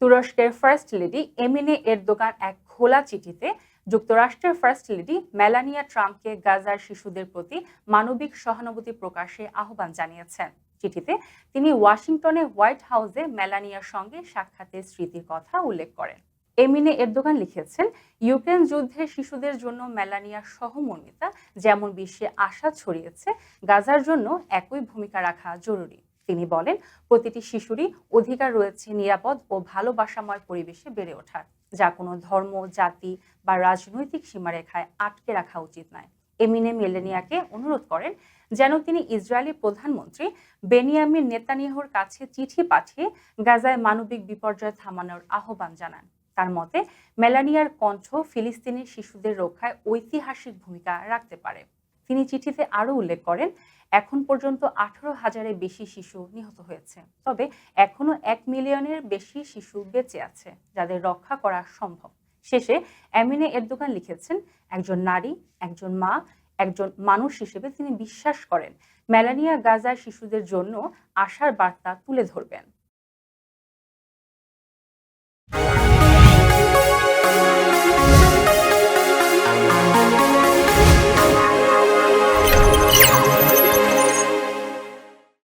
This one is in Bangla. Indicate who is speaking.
Speaker 1: তুরস্কের ফার্স্ট লেডি এমিনে এর দোকান এক খোলা চিঠিতে যুক্তরাষ্ট্রের ফার্স্ট লেডি মেলানিয়া ট্রাম্পকে গাজার শিশুদের প্রতি মানবিক সহানুভূতি প্রকাশে আহ্বান জানিয়েছেন চিঠিতে তিনি ওয়াশিংটনে হোয়াইট হাউসে মেলানিয়ার সঙ্গে সাক্ষাতের স্মৃতির কথা উল্লেখ করেন এমিনে এরদোগান লিখেছেন ইউক্রেন যুদ্ধে শিশুদের জন্য মেলানিয়ার সহমর্মিতা যেমন বিশ্বে আশা ছড়িয়েছে গাজার জন্য একই ভূমিকা রাখা জরুরি তিনি বলেন প্রতিটি শিশুরই অধিকার রয়েছে নিরাপদ ও ভালোবাসাময় পরিবেশে বেড়ে ওঠার যা কোনো ধর্ম জাতি বা রাজনৈতিক সীমারেখায় আটকে রাখা উচিত নয় এমিনে মেলেনিয়াকে অনুরোধ করেন যেন তিনি ইসরায়েলি প্রধানমন্ত্রী বেনিয়ামিন নেতানিয়াহুর কাছে চিঠি পাঠিয়ে গাজায় মানবিক বিপর্যয় থামানোর আহ্বান জানান তার মতে মেলানিয়ার কণ্ঠ ফিলিস্তিনি শিশুদের রক্ষায় ঐতিহাসিক ভূমিকা রাখতে পারে তিনি চিঠিতে আরও উল্লেখ করেন এখন পর্যন্ত আঠারো হাজারের বেশি শিশু নিহত হয়েছে তবে এখনও এক মিলিয়নের বেশি শিশু বেঁচে আছে যাদের রক্ষা করা সম্ভব শেষে অ্যামিনে এরদোগান লিখেছেন একজন নারী একজন মা একজন মানুষ হিসেবে তিনি বিশ্বাস করেন ম্যালানিয়া গাজার শিশুদের জন্য আশার বার্তা তুলে ধরবেন